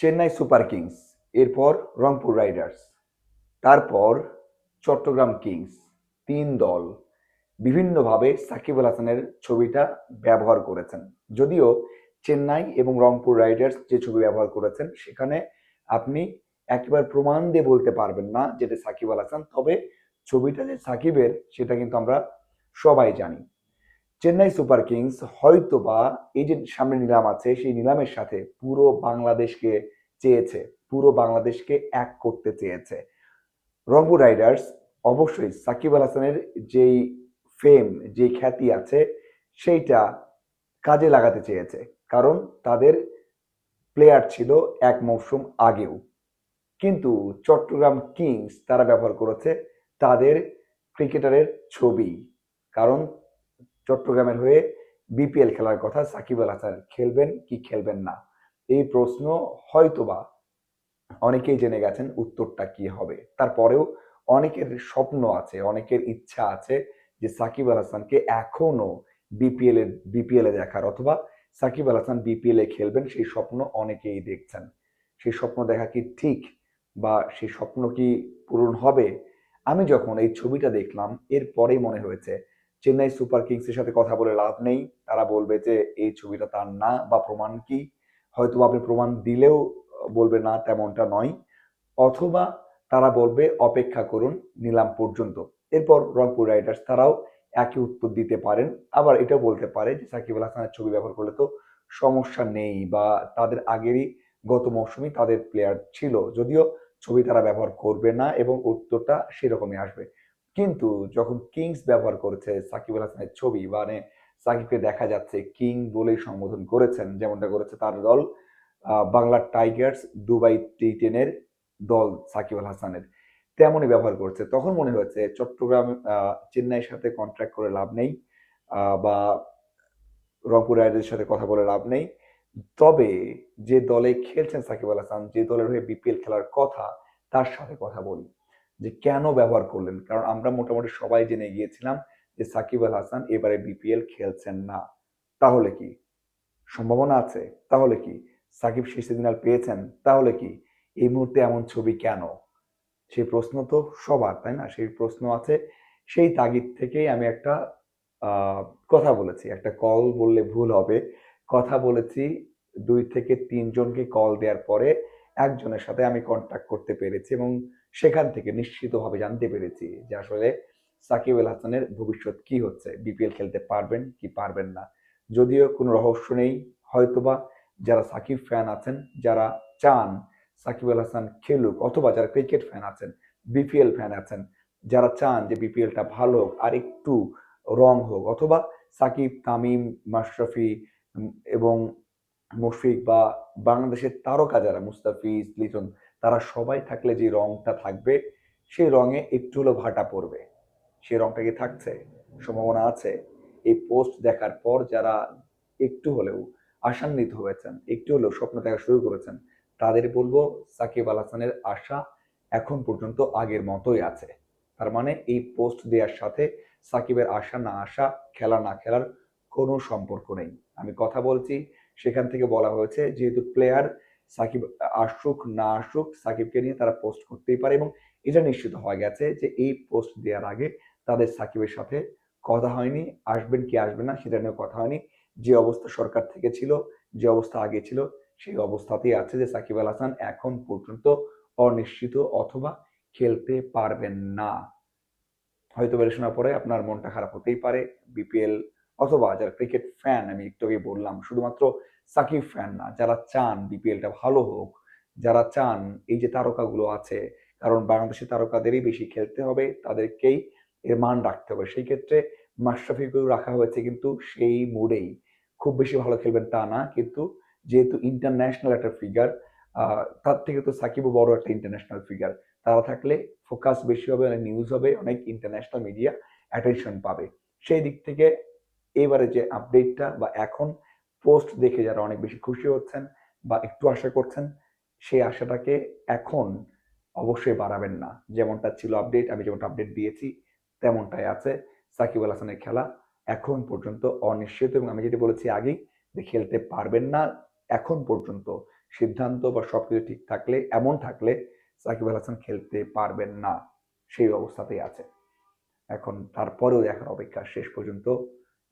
Chennai super Kings, এরপর Rangpur Riders, তারপর Chittagong Kings, তিন দল। বিভিন্নভাবে সাকিব আল হাসানের ছবিটা ব্যবহার করেছেন। যদিও চেন্নাই এবং রংপুর রাইডার্স যে ছবি ব্যবহার করেছেন, সেখানে আপনি একবার প্রমাণ দিয়ে বলতে পারবেন না যেটা সাকিব আল হাসান, তবে ছবিটা যে সাকিবের, সেটা কিন্তু আমরা সবাই জানি। চেন্নাই সুপার কিংস হয়তো বা এই যে সামনে নিলাম আছে, সেই নিলামের সাথে পুরো বাংলাদেশকে চেয়েছে, পুরো বাংলাদেশকে এক করতে চেয়েছে। রংপুর রাইডার্স, অবশ্যই সাকিব আল হাসানের যেই ফেম যে খ্যাতি আছে, সেইটা কাজে লাগাতে চেয়েছে। কারণ তাদের প্লেয়ার ছিল এক মৌসুম আগেও। কিন্তু চট্টগ্রাম কিংস তারা ব্যবহার করেছে তাদের ক্রিকেটারের ছবি। কারণ চট্টগ্রামের হয়ে বিপিএল খেলার কথা সাকিব আল হাসান খেলবেন কি খেলবেন না? এই প্রশ্ন হয়তোবা অনেকেই জেনে গেছেন উত্তরটা কি হবে। তারপরেও অনেকের স্বপ্ন আছে, অনেকের ইচ্ছা আছে যে সাকিব আল হাসানকে এখনও বিপিএল এ বিপিএল এ দেখার অথবা সাকিব আল হাসান বিপিএল এ খেলবেন সেই স্বপ্ন অনেকেই দেখছেন। সেই স্বপ্ন দেখা কি ঠিক বা সেই স্বপ্ন কি পূরণ হবে? আমি যখন এই ছবিটা দেখলাম, এরপরেই মনে হয়েছে চেন্নাই সুপার কিংসের সাথে কথা বলে লাভ নেই। তারা বলবে যে, এই ছবিটা তার না বা প্রমাণ কি? হয়তো আপনি প্রমাণ দিলেও বলবে, না, তেমনটা নয়। অথবা তারা বলবে, অপেক্ষা করুন, নিলাম পর্যন্ত। এরপর রংপুর রাইডার্স তারাও একই উত্তর দিতে পারেন। আবার এটাও বলতে পারে যে, সাকিব আল হাসানের ছবি ব্যবহার করলে তো সমস্যা নেই বা তাদের আগেরই গত মৌসুমে তাদের প্লেয়ার ছিল। যদিও ছবি তারা ব্যবহার করবে না এবং উত্তরটা সেরকমই আসবে। কিন্তু যখন কিংস ব্যবহার করেছে সাকিব আল হাসানের ছবি মানে সাকিবকে দেখা যাচ্ছে কিং বলেই সম্বোধন করেছেন, যেমনটা করেছে তার দল বাংলা টাইগার্স দুবাই টি টেনের দল সাকিব আল হাসানের। তেমনই ব্যবহার করছে। তখন মনে হয়েছে চট্টগ্রাম চেন্নাইয়ের সাথে কন্ট্রাক্ট করে লাভ নেই বা রংপুর রাইডার্সের সাথে কথা বলে লাভ নেই। তবে যে দলে খেলছেন সাকিব আল হাসান, যে দলের হয়ে বিপিএল খেলার কথা, তার সাথে কথা বলি। যে কেন ব্যবহার করলেন? কারণ আমরা মোটামুটি সবাই জেনে গিয়েছিলাম যে সাকিব আল হাসান এবারে বিপিএল খেলছেন না। তাহলে কি? সম্ভাবনা আছে? তাহলে কি? সাকিব সেই সিগন্যাল পেয়েছেন? তাহলে কি? এই মুহূর্তে এমন ছবি কেন? সেই প্রশ্ন তো সবার, তাই না? সেই প্রশ্ন আছে। সেই তাগিদ থেকেই আমি একটা কথা বলেছি। একটা কল বললে ভুল হবে। কথা বলেছি দুই থেকে তিনজনকে কল দেওয়ার পরে একজনের সাথে আমি কন্ট্যাক্ট করতে পেরেছি এবং সেখান থেকে নিশ্চিতভাবে জানতে পেরেছি যে আসলে সাকিব আল হাসানের ভবিষ্যৎ কি হচ্ছে বিপিএল খেলতে পারবেন কি পারবেন না। যদিও কোনো রহস্য নেই, হয়তোবা যারা সাকিব ফ্যান আছেন, যারা চান সাকিব আল হাসান খেলুক অথবা যারা ক্রিকেট ফ্যান আছেন বিপিএল ফ্যান আছেন, যারা চান যে বিপিএলটা ভালো হোক আর একটু রং হোক অথবা সাকিব, তামিম, মাশরাফি এবং মুশফিক বা বাংলাদেশের তারকা যারা, মুস্তাফিজ, লিটন তারা সবাই থাকলে যে রংটা থাকবে, সেই রঙে একটু হলো ভাটা পড়বে। সেই রংটা কি থাকছে? সম্ভাবনা আছে। এই পোস্ট দেখার পর যারা একটু হলেও আশান্বিত হয়েছেন, একটু হলেও স্বপ্ন দেখা শুরু করেছেন, তাদের বলব সাকিব আল হাসানের আশা এখন পর্যন্ত আগের মতোই আছে। তার মানে এই পোস্ট দেওয়ার সাথে সাকিবের আশা না আসা, খেলা না খেলার কোনো সম্পর্ক নেই। আমি কথা বলছি, সেখান থেকে বলা হয়েছে যেহেতু প্লেয়ার সাকিব আসুক না আসুক সাকিবকে নিয়ে তারা পোস্ট করতেই পারে এবং এটা নিশ্চিত হয়ে গেছে যে এই পোস্ট দেওয়ার আগে তাদের সাকিবের সাথে কথা হয়নি, আসবেন কি আসবেন না সেটা নিয়ে কথা হয়নি। যে অবস্থা সরকার থেকে ছিল, যে অবস্থা আগে ছিল, সেই অবস্থাতেই আছে যে সাকিব আল হাসান এখন পর্যন্ত অনিশ্চিত অথবা খেলতে পারবেন না। হয়তো বেড়ে শোনার পরে আপনার মনটা খারাপ হতেই পারে বিপিএল অথবা যারা ক্রিকেট ফ্যান আমি একটু আগে বললাম, শুধুমাত্র সাকিব ফ্যান না, যারা চান বিপিএলটা ভালো হোক, যারা চান এই যে তারকাগুলো আছে, কারণ বাংলাদেশের তারকাদেরই বেশি খেলতে হবে, তাদেরকেই এর মান রাখতে হবে। সেই ক্ষেত্রে মাশরাফিকেও রাখা হয়েছে কিন্তু সেই মুডেই খুব বেশি ভালো খেলবেন তা না, কিন্তু যেহেতু ইন্টারন্যাশনাল একটা ফিগার তার থেকে তো সাকিবও বড় একটা ইন্টারন্যাশনাল ফিগার তারা থাকলে ফোকাস বেশি হবে, অনেক নিউজ হবে, অনেক ইন্টারন্যাশনাল মিডিয়া অ্যাটেনশন পাবে। সেই দিক থেকে এবারে যে আপডেটটা বা এখন পোস্ট দেখে যারা অনেক বেশি খুশি হচ্ছেন বা একটু আশা করছেন, সেই আশাটাকে এখন অবশ্যই বাড়াবেন না। যেমনটা ছিল আপডেট আমি যেমনটা আপডেট দিয়েছি, তেমনটাই আছে। সাকিব আল হাসানের খেলা এখন পর্যন্ত অনিশ্চিত এবং আমি যেটা বলেছি আগেই, যে খেলতে পারবেন না এখন পর্যন্ত। সিদ্ধান্ত বা সবকিছু ঠিক থাকলে, এমন থাকলে সাকিব আল হাসান খেলতে পারবেন না। সেই অবস্থাতেই আছে। এখন তারপরেও দেখার অপেক্ষা শেষ পর্যন্ত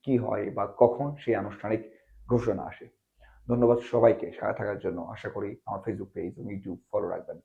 কি হয় বা কখন সেই আনুষ্ঠানিক ঘোষণা আসে। ধন্যবাদ সবাইকে সাথে থাকার জন্য। আশা করি আমার ফেসবুক পেজ এবং ইউটিউব ফলো রাখবেন।